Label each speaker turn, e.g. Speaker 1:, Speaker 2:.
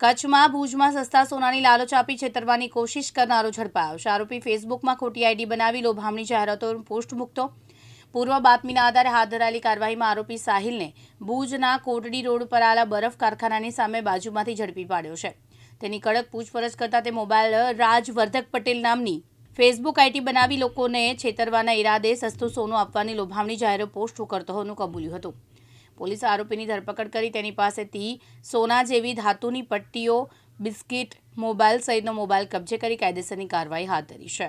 Speaker 1: કચ્છમાં ભુજમાં સસ્તા સોનાની લાલચ આપી છેતરવાની કોશિશ કરનારો ઝડપાયો. છે આરોપી ફેસબુકમાં ખોટી આઈડી બનાવી લોભામણી જાહેરાતો પોસ્ટ મૂકતો. પૂર્વ બાતમીના આધારે હાથ ધરાયેલી કાર્યવાહીમાં આરોપી સાહિલને ભુજના કોટડી રોડ પર આવેલા બરફ કારખાનાની સામે બાજુમાંથી ઝડપી પાડ્યો છે. તેની કડક પૂછપરછ કરતા તે મોબાઈલ રાજવર્ધક પટેલ નામની ફેસબુક આઈટી બનાવી લોકોને છેતરવાના ઈરાદે સસ્તું સોનું આપવાની લોભામણી જાહેરો પોસ્ટ કરતો હોવાનું કબૂલ્યું હતું. પોલીસે આરોપીની ધરપકડ કરી તેની પાસેથી સોના જેવી ધાતુની પટ્ટીઓ, બિસ્કિટ મોબાઈલ સહિતનો મોબાઈલ કબજે કરી કાયદેસરની કાર્યવાહી હાથ ધરી છે.